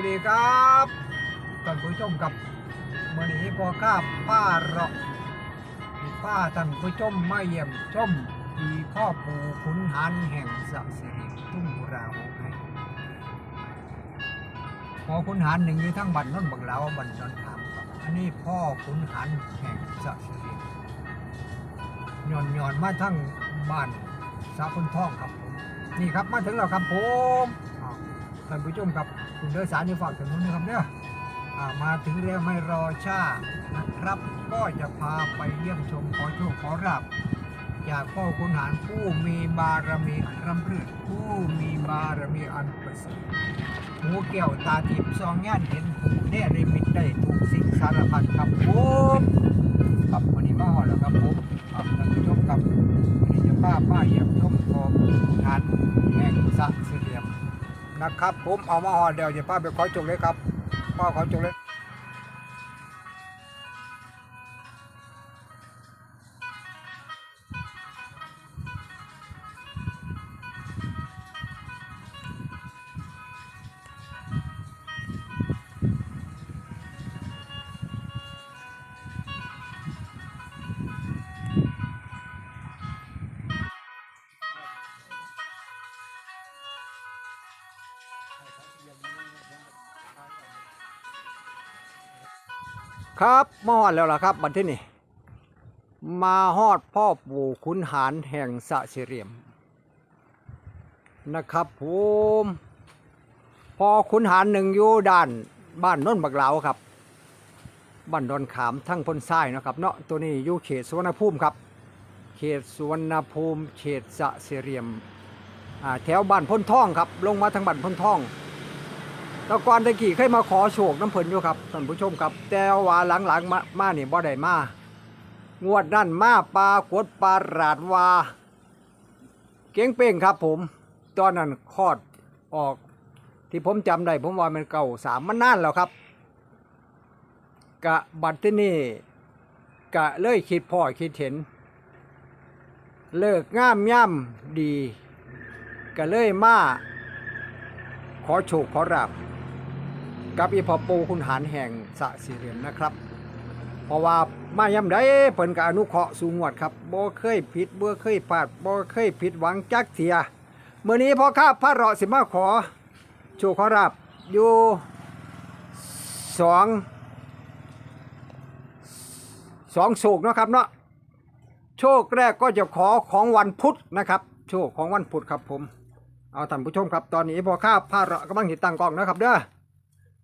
วัสดีครับท่านผู้ชมกับมื่อนี้พอข้าป้าเราะป้าท่านผู้ชมมาเยี่ยมชมที่พ่อปู่ขุนหารแห่งสักสิริทุ่งบุราโหไห้พอขุนหารหนึ่งอยู่ทั้งบันน้นบังเหลาบันนนถามครับอันนี้พ่อขุนหารแห่งสักสิริย่อนหย่อนมาทั้งบ้านสาคุณท่องครับผมนี่ครับมาถึงแล้วครับผมอ้าวท่านผู้ชมครับ คุณเดินสารนี่ฝากถนู้นนะครับเนี่ยมาถึงแล้วไม่รอช้านะครับ ก็จะพาไปเยี่ยมชมขอโชคขอรับ จากพ่อคุณหารผู้มีบารมีอันร่ำรื่นผู้มีบารมีอันประเสริฐหูแก้วตาทิพย์ซองย่านเห็นหูแน่ได้มิตได้ถูกสิ่งสารพัดครับผมครับวันนี้มาหอดแล้วครับผมครับท่านผู้ชมครับวันนี้จะพาป้าเยี่ยมชมพ่อคุณหารแห่งสะเสียม นะครับ ผมเอามาห่อเดี๋ยวจะป้าไปขอจุกเลยครับป้าขอจุกเลย ครับมาฮอดแล้วล่ะครับ บัดที่นี่มาฮอดพ่อปู่ขุนหารแห่งสะเสรียม นะครับผมพอขุนหารหนึ่งอยู่ด้านบ้านน้นบักเหลาครับบ้านดอนขามทั้งพ้นทรายนะครับ เนาะตัวนี้อยู่เขตสุวรรณภูมิครับ เขตสุวรรณภูมิ เขตสะเสรียมแถวบ้านพ้นท่องครับ ลงมาทางบ้านพ้นท่อง แตะกอนตะกี้เคยมาขอโชคน้ำเพิ่นอยู่ครับท่านผู้ชมครับ แต่ว่าหลังๆมามานี่บ่ได้มางวดนั่นมาปลากดปลาราดวาเก่งเป้งครับ ผม ตอนนั้นคลอดออก ที่ผมจำได้ผมว่ามันเก่าสามมันนานแล้วครับกะบัดที่นี่กะเลยคิดพ่อคิดเห็น เลิกง่ามย่ำดีกะเลยมาขอโชคขอราบ กับอีพอปูคุณหารแห่งสะสีเหรียญนะครับ เพราะว่ามาย่ำได้เปิ่นกับอนุเคราะห์สูงงวดครับบ่เคยผิดบ่เคยพลาดบ่เคยผิดหวังจักเทียเมื่อนี้พอข้าพระเราะสิมาขอโชคขอรับอยู่สองสองโชคเนะครับเนาะโชคแรกก็จะขอของวันพุธนะครับ โชคของวันพุธครับผม เอาท่านผู้ชมครับ ตอนนี้พอข้าพระเราะกำลังติดตั้งกล้องนะครับเด้อ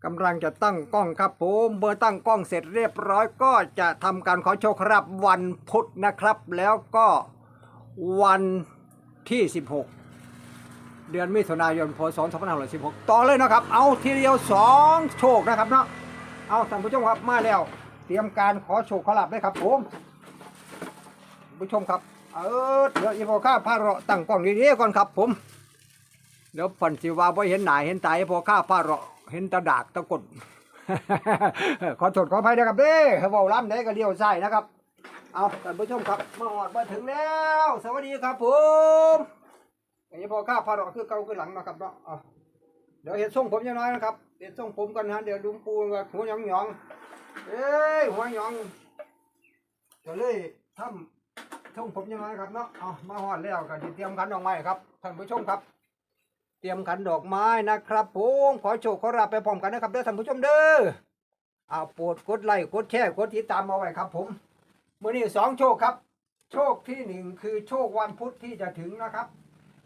กำลังจะตั้งกล้องครับผมเมื่อตั้งกล้องเสร็จเรียบร้อยก็จะทำการขอโชคครับวันพุธนะครับ แล้วก็วันที่ 16 เดือนมิถุนายนพศ2516ต่อเลยนะครับ เอาทีเดียว 2 โชคนะครับเนาะเอาท่านผู้ชมครับมาแล้ว เตรียมการขอโชคขอลาบได้ครับผมผู้ชมครับ เออเดี๋ยวอีโฟข้าพาเราะตั้งกล้องดีๆก่อนครับผมเดี๋ยวฝันสิว่าไ่เห็นหน้าเห็นตาพอข้าพาเราะ เห็นตาดากตะกดขอโทษขออภัยนะครับเด้อเว้าล้ำได้ก็เลี้ยวใส่นะครับ เอาท่านผู้ชมครับมาหอดมาถึงแล้ว สวัสดีครับผมอันนี้พอข้าพาเราะคือเก่าคือหลังนะครับเนาะเดี๋ยวเห็นทรงผมยังน้อยนะครับเห็นทรงผมกันนะเดี๋ยวลุงปูกับหัวหยองหยองเอ้ยหัวหยองเดี๋ยวเลยทำทรงผมยังน้อยครับเนาะเอามาหอดแล้วก็สิเตรียมขันดอกไม้ครับท่านผู้ชมครับ ตรียมขันดอกไม้นะครับผมขอโชคขอรับไปพร้อมกันนะครับเด้อท่านผู้ชมเด้อเอาโปรดกดไลค์กดแชร์กดติดตามเอาไว้ครับ ผมเมื่อนี้สองโชคครับ โชคที่หนึ่งคือโชควันพุธที่จะถึงนะครับ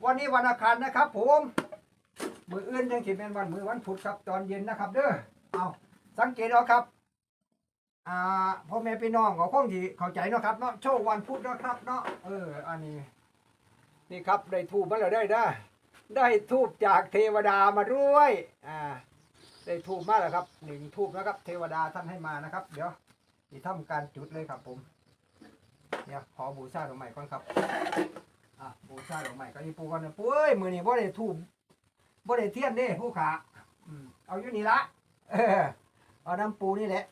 วันนี้วันอังคารนะครับ ผมมืออื่นยังสิเป็นวันมือวันพุธครับตอนเย็นนะครับ เด้อเอาสังเกตเอาครับอ่าพ่อแม่พี่น้องก็คงที่เข้าใจเนาะครับเนาะโชควันพุธนะครับเนาะเอออันนี้ นี่ครับได้ทูบมาแล้วได้ได้ ได้ทูบจากเทวดามาด้วยอ่าได้ทูบมาแล้วครับหนึ่งทูบนะครับ เทวดาท่านให้มานะครับ เดี๋ยวจะทำการจุดเลยครับผมเนี่ยขอบูชาดอกไม้ก่อนครับอะบูชาดอกไม้ก็อีปูก่อนนะปูเอ้ยมือนี้บ่ได้ทูบบ่ได้เทียนเด้ผู้ขาอืมเอาอยู่นี่ละเอาน้ำปูนี่แหละ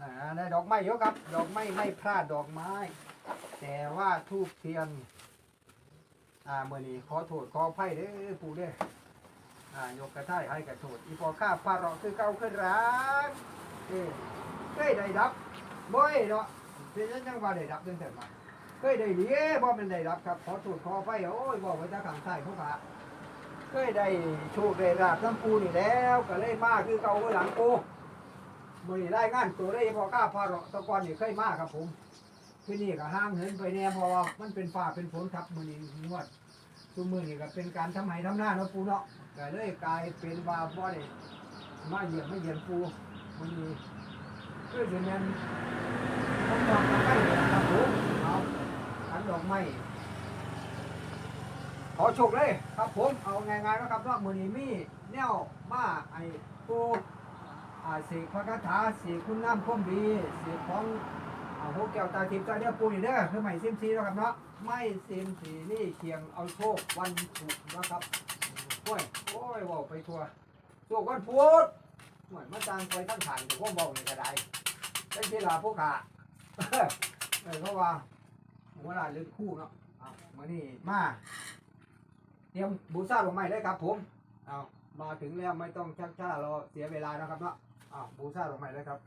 อ่าได้ดอกไม้เยอะครับ ดอกไม้ไม่พลาดดอกไม้ แต่ว่าทูบเทียน อ่าเมื่อนี้ขอโทษขออภัยเด้อปู่เด้ออ่ายกกระท่ายให้กระโถดอีพอข้าพาเราะคือเก่าขึ้นรักเอ้ยเคยได้ดับบ่อยเนาะเป็นยังยังว่าได้ดับเรื่องแต่มาเคยได้ดีบ่เป็นได้ดับครับขอโทษขอไปโอ้ยบอกไว้ทางข้างใต้เขาขาเคยได้โชคได้ราบน้ำปูนี่แล้วก็เลยมาคือเก่าหลังปูมือนี่รายงานตัวได้พอข้าพาเราะตะกอนนี่เคยมาครับผม ที่นี่ก็ห้างเหินไปแน่เพราะว่ามันเป็นฟ้าเป็นฝนครับมือนี้งวดทุกมือนี่ก็เป็นการทำไห้ทำหน้าเนาะปูเนาะก็เลยกลายเป็นว่าบ่ได้มาเหยียบไม่เหยียบปูมือนี้คือสิแม่นผมดอกไม้เลยนะครับผมเอาขันดอกไม้ขอโชคเลยครับผมเอาง่ายๆนะครับว่ามือนี้มีแนวมาไอ้ปูอ่าสีพระคาถาสีคุณน้ำข้มดีสีของ เอาพวกแก้วตาทิพย์ตาเดียวปูนี่เด้อคือใหม่ซิมซีแล้วครับเนาะไม่ซิมซีนี่เคียงเอาโชควันพุธนะครับโอ้ยโอ้ยบอกไปทัวร์โชควันพุธหน่วยมาจางไปตั้งฐานกับพวกบอกนี่ก็ไดได้ที่ลาพวกขาเออเพราะว่าเวลาเลือกคู่เนาะเอามานี่มาเตรียมบูชาลงใหม่ได้ครับ ผมเอามาถึงแล้วไม่ต้องชักช้ารอเสียเวลานะครับเนาะเอาบูชาลงใหม่ได้ครับ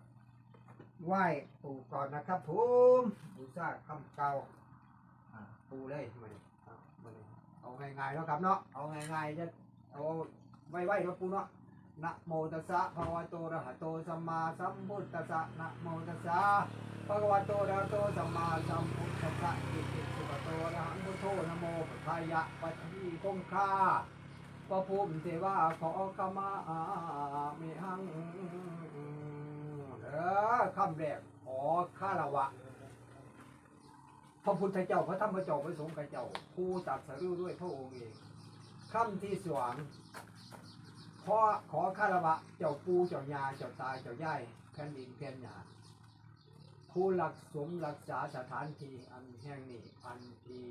ไหว้ปู่ก่อนนะครับผมบูชาคำเก่าปูเลยมาเลยอ่ามาเลยเอาง่ายๆเนาะครับเนาะเอาง่ายๆจะเอาไว้ไว้เนาะปูเนาะนะโมตัสสะภะคะวะโตอะระหะโตสัมมาสัมพุทธัสสะนะโมตัสสะภะคะวะโตอะระหะโตสัมมาสัมพุทธัสสะอิติสุขโตอะระหังพุทโธนะโมพุทธายะปัจจีคงคาพระภูมิเทวาขอขมาอามิหัง ออคำแรกขอคารวะพระพุทธเจ้าพระธรรมเจ้าพระสงฆ์เจ้าผู้ตัดสรู้ด้วยพระองค์เองคำที่สองขอขอคารวะเจ้าปูเจ้ายาเจ้าตายเจ้าย่ายแผ่นดินแผ่นหยาผู้รักสมรักษาสถานที่อันแห่งนี้อันที่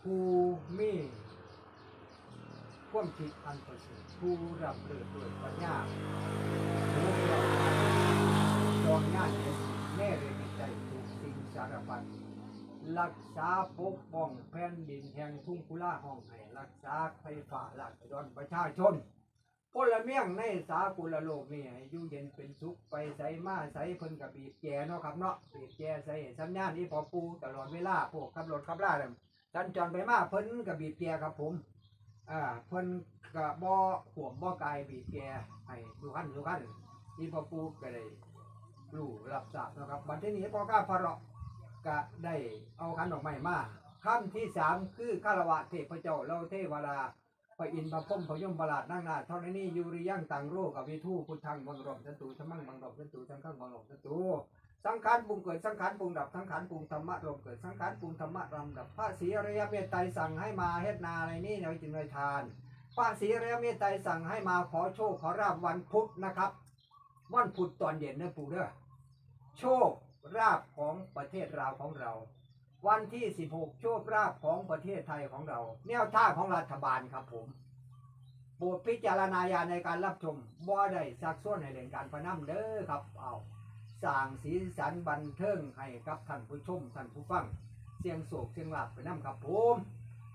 ผู้มี ความคิดอันประเสริฐผู้รับเรื่อด้วยปัญญาดองงานเห็นแม่เรียนใจทุกสิ่งสารพัดรักษาปกป้องแผ่นดินแห่งทุ่งกุลาห้องให้รักษาไฟฟ้าหลัดดอนประชาชนพลเมียงในสากลโลกนี่ให้ยู่เย็นเป็นสุขไปใส่มาใส่เพิ่นกับบีบแกเนาะครับเนาะบีบแกใส่สัญญาณนี้พอปูตลอดเวลาพวกขับรถขับล่าเนี่ยสัญจรไปมาเพิ่นกับบีบแกครับผม อ่าเพิ่นกับบ่ขวมบ่กายบีบแกให้ดูขั้นดูขั้นนี่พอปูก็เลยรู้รับทราบนะครับบัดทีนี้พอก้าพระเราะก็ได้เอาขันดอกไม้มาคำที่สามคือคารวะเทพเจ้าเราเทวดาพระอินทร์พระพมพระยมประหลาดนั่งนาเท่านี้ยูริยั่งตังโรกับวิทูพุทธังบังรมสันตุธรรมังบังรมสันตุสังฆังบังรมสันตุ สังขารปรุงเกิดสังขารปรุงดับสังขารปรุงธรรมะรวมเกิดสังขารปรุงธรรมะรำดับพระศรีอริยเมตไตรสั่งให้มาเฮ็ดนาอะไรนี่ในจินในทานพระศรีอริยเมตไตรสั่งให้มาขอโชคขอราบวันพุธนะครับวันพุธตอนเย็นนะปู่เด้อโชคราบของประเทศลาของเรา วันที่ 16 โชคราบของประเทศไทยของเรา แนวท่าของรัฐบาลครับผมโปรดพิจารณาญาในการรับชมบ่ได้ซักซ้วนในเรื่องการพนันเด้อครับเอา สร้างสีสันบันเทิงให้กับท่านผู้ชมท่านผู้ฟัง เสียงโศกเสียงหลับไปน้ำครับผม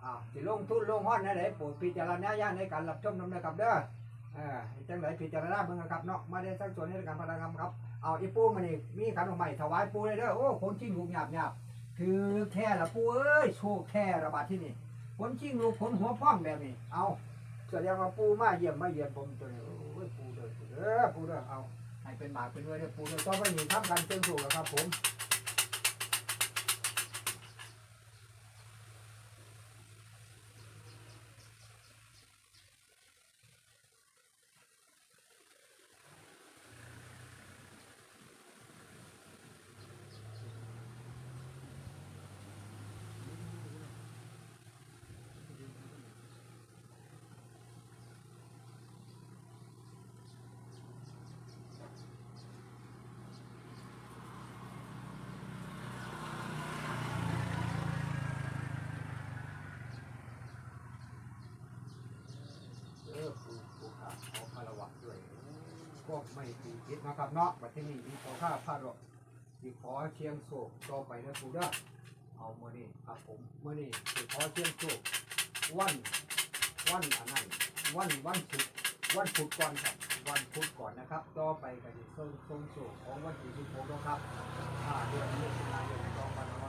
อ่าสิลงทุนลงห้อนนะไหนโปรดพิจารณาญาณในการรับชมนำนะครับเด้ออ่าจังไหนพิจารณาเบิ่งนะครับเนาะมาได้สักส่วนในการพนันครับ เอาอีปูมานี่มีขันออกใหม่ถวายปูเลยเด้อโอ้คนชิงลูกหยาบหยาบคือแค่ละปูเอ้ยโชว์แค่ระบาดที่นี่คนชิงลูกคนหัวฟ้องแบบนี้เอาแสดงว่าปูมาเยี่ยมมาเยี่ยมผมตัวนี้โอ้ยปูเด้อปูเด้อปูเด้อเอา ให้เป็นหมากเป็นเนื้อเนี่ยปูเด้อต้องไปหนีทำการเชิงสูงแล้วครับผมเออปูปูขาขอคารวะด้วย ก็ไม่ตีคิดนะครับเนาะบัดที่นี่มีขอข้าพระรอมีขอเชียงโศกต่อไปนะปูเด้อเอาเมื่อนี้ครับผมเมื่อนี้สิขอเชียงโศกวันวันอันนั้นวันวันพุธวันพุธก่อนครับวันพุธก่อนนะครับ ต่อไปก็จะส่งส่งโชคของวันที่16นะครับอ่าเดือนมิถุนายน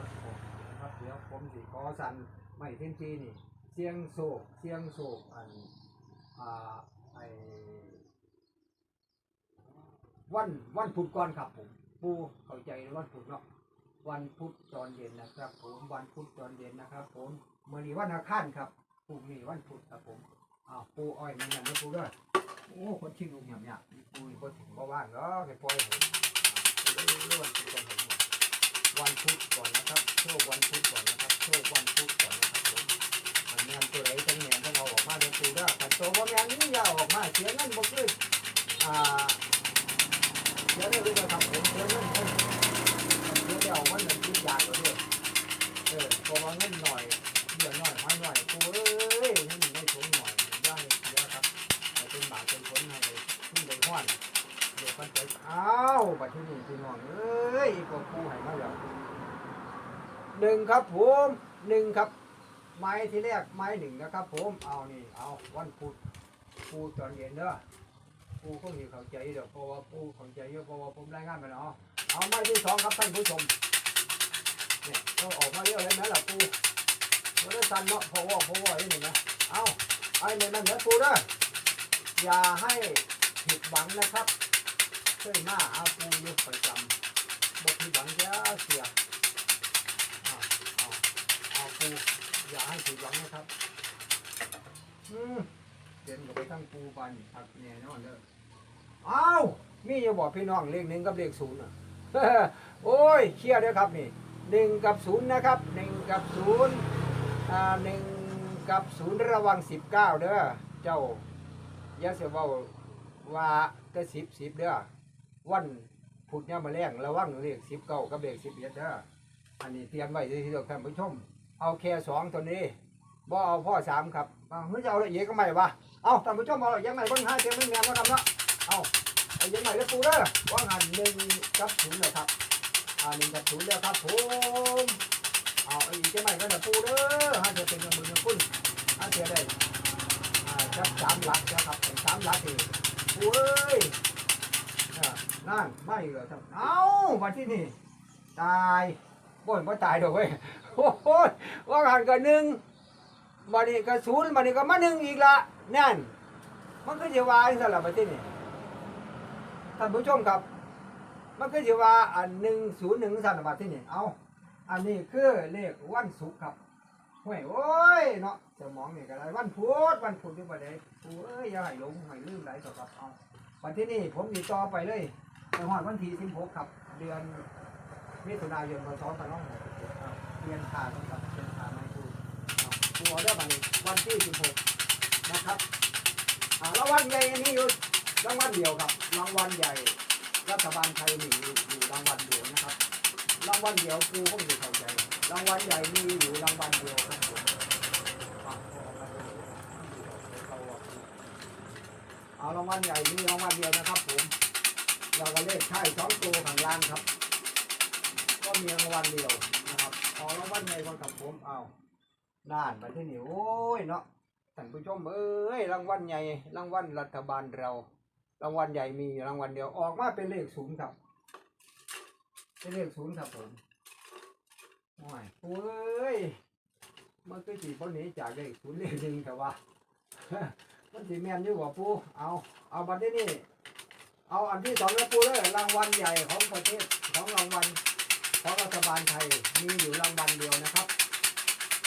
2516นะครับเดี๋ยวผมสิขอสั่นไม่เส้นทีนี่เสียงโศกเสียงโศกอันอ่าไอ วันวันพุธก่อนครับผมปูเข้าใจวันพุธเนาะวันพุธตอนเย็นนะครับ ผมวันพุธตอนเย็นนะครับ ผมเมื่อนี้วันอังคารครับพรุ่งนี้วันพุธครับผมอ้าวปูอ้อยมันยังไม่ปูด้วยโอ้คนชิงลุงหยำหยาบปูนี่ก็ถึงบ่ว่างเนาะแค่ปล่อยผมวันพุธก่อนผมวันพุธก่อนนะครับโชควันพุธก่อนนะครับโชควันพุธก่อนนะครับผมอันแมนตัวไหนทั้งแมนทั้งเอาออกมาเดี๋ยวปูได้แต่ตัวบ่แมนนี่ยาออกมาเสียงนบ่นบผมเสียเงินเพิ่นเสียเดียววันหนึ่งทุกเลยอ่า ห้มาแล้วหนึ่งครับผมหนึ่งครับ ไม้ที่แรกไม้หนึ่งนะครับผมเอานี่เอาวันพุธปูตอนเย็นเด้อ ปูคงเห็นเข้าใจเดี๋ยวเพราะว่าปูเข้าใจเยอะเพราะว่าผมรายงานไปแล้วเอาเอาไม้ที่สองครับท่านผู้ชมเนี่ยก็ออกมาเรียกอะไรนะล่ะปูมันได้สันเนาะเพราะว่าเพราะว่าไอ้นี่นะเอาไอ้เนี่ยมันเหนือปูเด้ออย่าให้ผิดหวังนะครับเคยมาเอาปูอยู่ประจำบอกผิดหวังจะเสียเอาเอาเอาปูอย่าให้ผิดหวังนะครับอืม เดินกับไปทั้งปูปันผักเนี่ยนอนเด้อเอามีอย่าบอกพี่น้องเลขหนึ่งกับเลขศูนย์อะโอ้ยเครียดเด้อครับนี่หนึ่งกับศูนย์นะครับหนึ่งกับศูนย์อ่าหนึ่งกับศูนย์ระวังสิบเก้าเด้อเจ้าอย่าเสียเว่าว่าแต่สิบสิบเด้อวันพุธเนี่ยมาแรงระวังเลขสิบเก้ากับเลขสิบเอ็ดเด้ออันนี้เตรียมไว้ที่ที่เราท่านผู้ชม เอาแค่สองตัวนี้ บ่เอาพ่อสามครับเอาเฮ้ยจะเอาละเอียดก็ไม่วะเอาท่านผู้ชมเอาละเอียดใหม่เบนห้าเตรียมไม่แม่นนะครับเนาะเอาเอาเอียดใหม่แล้วปูเด้อว่างานหนึ่งกับศูนย์เลยครับอ่าหนึ่งกับศูนย์แล้วครับผมเอาไอ้อีกจะไม่ก็จะปูเด้อฮะจะเป็นเงินหมื่นเงินคุณฮะจะได้อ่าจักสามหลักนะครับเป็นสามหลักเองปูเอ้ยนั่นไม่เหรอครับเอ้ามาที่นี่ตายบ่นบ่ตายดอกเว้ยโอ้โหว่าหันกันหนึ่ง มานี่ก็ศูนย์มานี่ก็มาหนึ่งอีกละนั่น มันก็จะว่ายสลับไปที่นี่ท่านผู้ชมครับ มันก็จะว่าอันหนึ่งศูนย์หนึ่งสันบาทที่นี่เอาอันนี้คือเลขวันศุกร์ครับห่วยโอ้ยเนาะสมองนี่ก็ได้วันพุธวันพุธที่ประเดี๋ยวโอ้ยอย่าให้หลงให้ลืมไหลต่อครับเอาวันที่นี่ผมมีต่อไปเลยไปหอดวันที่สิบหกครับ เดือนมิถุนายนพศสองพันห้าร้อยหกสิบครับเรียนขาดครับเรียนขาดไม่ถูกเอาตัวเรื่องนี้วันที่สิบหกนะครับอารางวัลใหญ่นนี้อยู่รางวัลเดียวครับรางวัลใหญ่รัฐบาลไทยมีอยู่รางวัลเดียวนะครับรางวัลเดียวครูก็ม่เข้าใจรางวัลใหญ่มีอยู่รางวัลเดียวครับผมเอารางวัลใหญ่มีรางวัลเดียวนะครับผมเราก็เลขใช่สองตัวข้างล่างครับ ก็มีรางวัลเดียวนะครับเอารางวัลใหญ่ก่อนกับผมเอา น่านไปที่นี่โอ้ยเนาะท่านผู้ชมเอ้ยรางวัลใหญ่รางวัลรัฐบาลเรา รางวัลใหญ่มีรางวัลเดียวออกมาเป็นเลขศูนย์ครับเป็นเลขศูนย์ครับผมโอ้ยโอ้ยมันก็จีบนหนี้จากเลขศูนย์เลขหนึ่งแต่ว่ามันสีแมนอยู่กว่าปูเอาเอาบัตรที่นี่เอาอันที่สองนะปูเลยรางวัลใหญ่ของประเทศของรางวัลของรัฐบาลไทยมีอยู่รางวัลเดียวนะครับ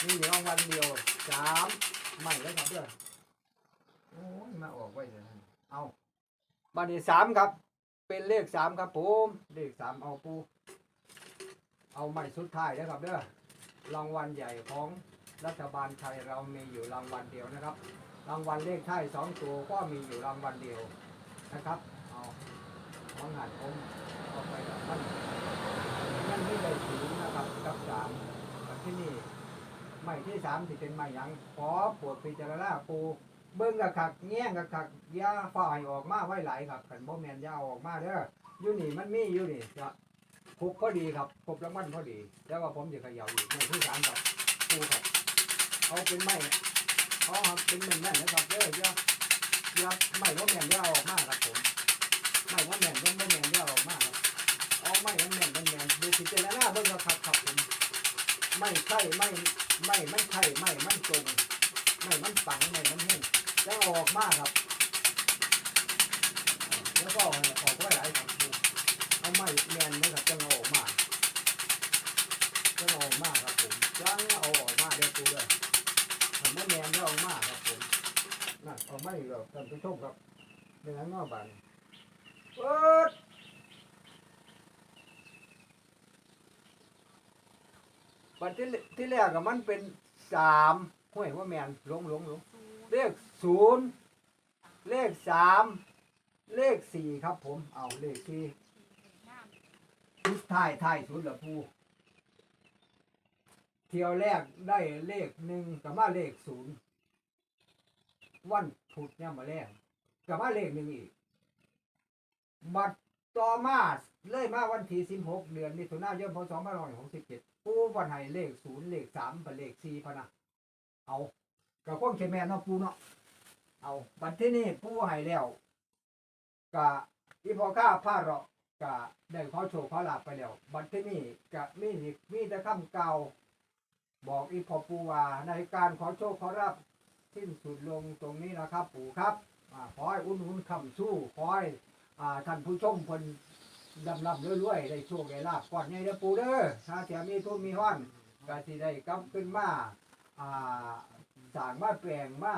มีรางวัลเดียวสามไม่แล้วครับเด้อโอ้ยมาออกไว้เลยนั่นเอาบัตรที่สามครับ เป็นเลขสามครับผมเลขสามเอาปู เอาใหม่สุดท้ายนะครับเด้อรางวัลใหญ่ของรัฐบาลไทยเรามีอยู่รางวัลเดียวนะครับ รางวัลเลขท้ายสองตัวก็มีอยู่รางวัลเดียวนะครับเอาของหัดผมเอาไปกับท่านนั่นไม่ได้ถึงนะครับกับสามกับที่นี่ ใหม่ที่สามที่เป็นใหม่ยังขอปรดพิจารณาปูเบิ่งกะคักแง่งกะคักยาฝ่ายออกมาไว้หลครับกันบ่แมนยาออกมาเด้ออยู่นี่มันมีอยู่นี่จะครบพอดีครับครบรางวัลพอดี แล้วว่าผมจะเขย่าอีกในที่สามครับปูครับเอาเป็นไม้เอาครับเป็นแม่นนะครับเด้อยายับไม่ว่าแมนได้เอาออกมา ไม่ใช่ไม่ไม่ไม่ใช่ไม่มันตรงไม่มันฝังไม่มันเห็นแล้วอออกมากครับ แล้วก็ออกไว้หลายครับเอาไม่แมนนะครับจะออกมากจะออกมากครับผมจังเอาออกมากเดี๋ยวกูเลยผมไม่แมนจะอออกมากครับผมนั่นเอาไม่หรอกท่านผู้ชมครับเป็นงั้นงอบานเปิด บันที่ที่แรกอะมันเป็นสามห้วยว่าแมนหลงหลงหลงเลขศูนย์เลขสามเลขสี่ครับผม เอาเลขที่ทุดท้ายท้ายสุดละผู้เที่ยวแรกได้เลขหนึ่งกับมาเลขศูนย์วันพุธเนี่ยมาแรกกับมาเลขหนึ่งอีกบัตรต่อมาเลยมาวันที่สิบหกเดือนมิถุนายนพศสองพันร้อยหกสิบเจ็ด ปูวันให้เลขศูนย์เลขสามเป็นเลขสี่พะนะเอากระข้องเคแมนเนาะปูเนาะเอาบัตรที่นี่ปูให้แล้วกะอีพอข้าผ้าเราะกะได้ขอโชว์ขอลาบไปแล้ว บัดที่นี่กะมีอีกมีแต่คำเก่าบอกอีพอปูว่าในการขอโชคขอรับสิ้นสุดลงตรงนี้นะครับ ปู่ครับอขอให้อุ่นอุ่นคำสู้ขอให้อ่าท่านผู้ชมคน ดำลำรวยๆได้โชคได้ลาบก่อนใหญ่เด้อปูเด้อถ้าเสียมีทุนมีห้อนก็สิได้กลับขึ้นมาอ่าสร้างมาแปลงมา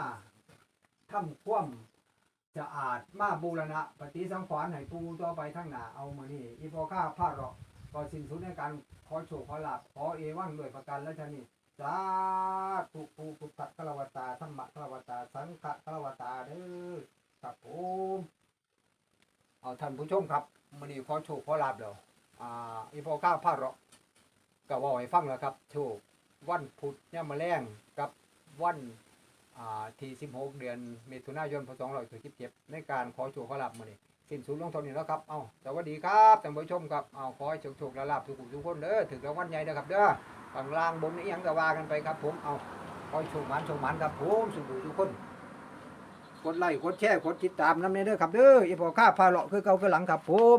ทำคว่ำจะอาจมาบูรณะ ปฏิสังขรณ์ให้ปูต่อไปทั้งหน้าเอามานี่อีพอข้าพาเราะก็สิ้นสุดในการขอโชคขอลาบขอเอวังด้วยประการและชนีสาธุปูพุทธกลวตาธรรมะกลวตา สังฆกลวตาเด้อครับผม เอาท่านผู้ชมครับมานี่ขอโชคขอลาบเดี๋ยวอ่าอีพอข้าพาเราะก็เว่าให้ฟังแล้วครับโชควันพุธเนี่ยมาแรงกับวันอ่าที่16 เดือนเมถุนายนพศ2567ในการขอโชคขอลาบมื้อนี้สิ้นสุดลงเท่านี้แล้วครับ เอาสวัสดีครับท่านผู้ชมครับ เอาขอให้โชคโชคลาภทุกผู้ทุกคนเด้อ ถึงรางวัลใหญ่นะครับเด้อข้างล่างบนนี้ยังก็ว่ากันไปครับผม เอาขอโชคหมันโชคหมันครับผมสุขทุกคน กดไลค์กดแชร์กดติดตามน้ำเนเด้อครับเด้ออีพอข้าพาเลาะคือเก่าคือหลังครับผม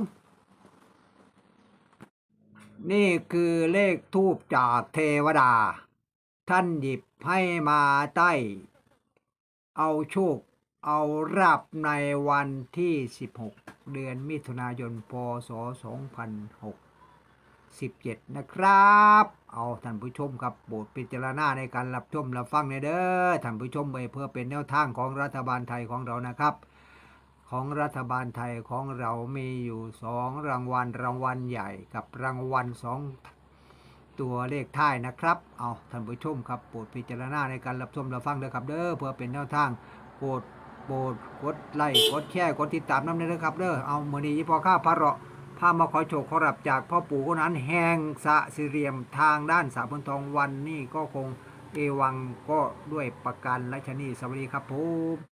นี่คือเลขทูบจากเทวดา ท่านหยิบให้มาใต้ เอาโชค เอาราบในวันที่ 16 เดือนมิถุนายน พศ 17 นะครับ เอาท่านผู้ชมครับโปรดพิจารณาในการรับชมรับฟังในเด้อท่านผู้ชมไปเพื่อเป็นแนวทางของรัฐบาลไทยของเรานะครับ ของรัฐบาลไทยของเรามีอยู่สองรางวัลรางวัลใหญ่กับรางวัลสองตัวเลขท้ายนะครับ เอาท่านผู้ชมครับโปรดพิจารณาในการรับชมรับฟังเด้อครับเด้อเพื่อเป็นแนวทางโปรดโปรดกดไลค์กดแชร์กดติดตามน้ำเด้อครับเด้อเอามือนี้พอข้าพระเราะ พามาขอโชคขอรับจากพ่อปู่คนนั้นแห่งสะสิเรียมทางด้านสาพนทองวันนี้ก็คงเอวังก็ด้วยประกันและชนีสวัสดีครับผม